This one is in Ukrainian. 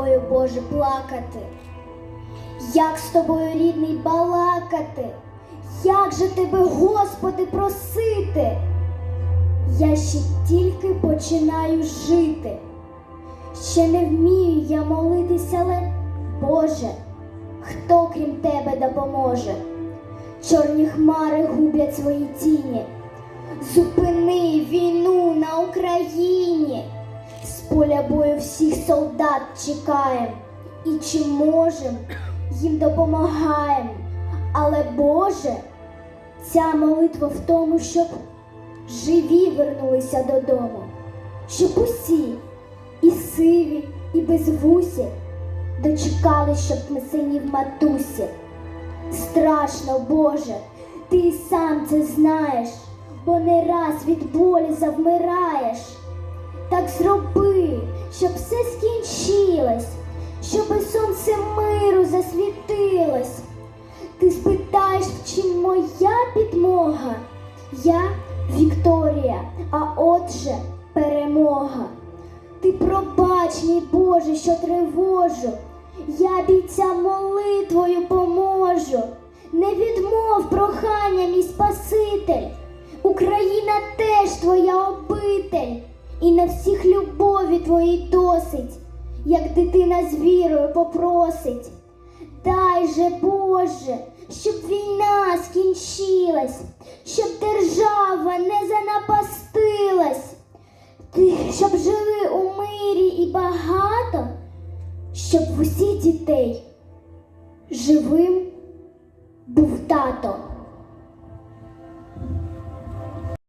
тобою, Боже, плакати? Як з тобою, рідний, балакати? Як же тебе, Господи, просити? Я ще тільки починаю жити. Ще не вмію я молитися, але Боже, хто крім тебе допоможе? Чорні хмари гублять свої тіні. Зупини війну на Україні. Поля бою всіх солдат чекаєм. І чи можем, їм допомагаєм. Але Боже, ця молитва в тому, щоб живі вернулися додому, щоб усі, і сиві, і безвусі, дочекали, щоб ми синів матусі. Страшно, Боже, ти і сам це знаєш, бо не раз від болі завмираєш. Так зроби, щоб все скінчилось, щоби сонце миру засвітилось. Ти спитаєш, в чим моя підмога? Я Вікторія, а отже перемога. Ти пробач, мій Боже, що тривожу. Я бійцям молитвою поможу. Не відмов прохання, мій Спаситель. Україна теж твоя обитель, і на всіх любові твоїй досить, як дитина з вірою попросить. Дай же, Боже, щоб війна скінчилась, щоб держава не занапастилась, ти, щоб жили у мирі і багато, щоб усіх дітей живим був тато.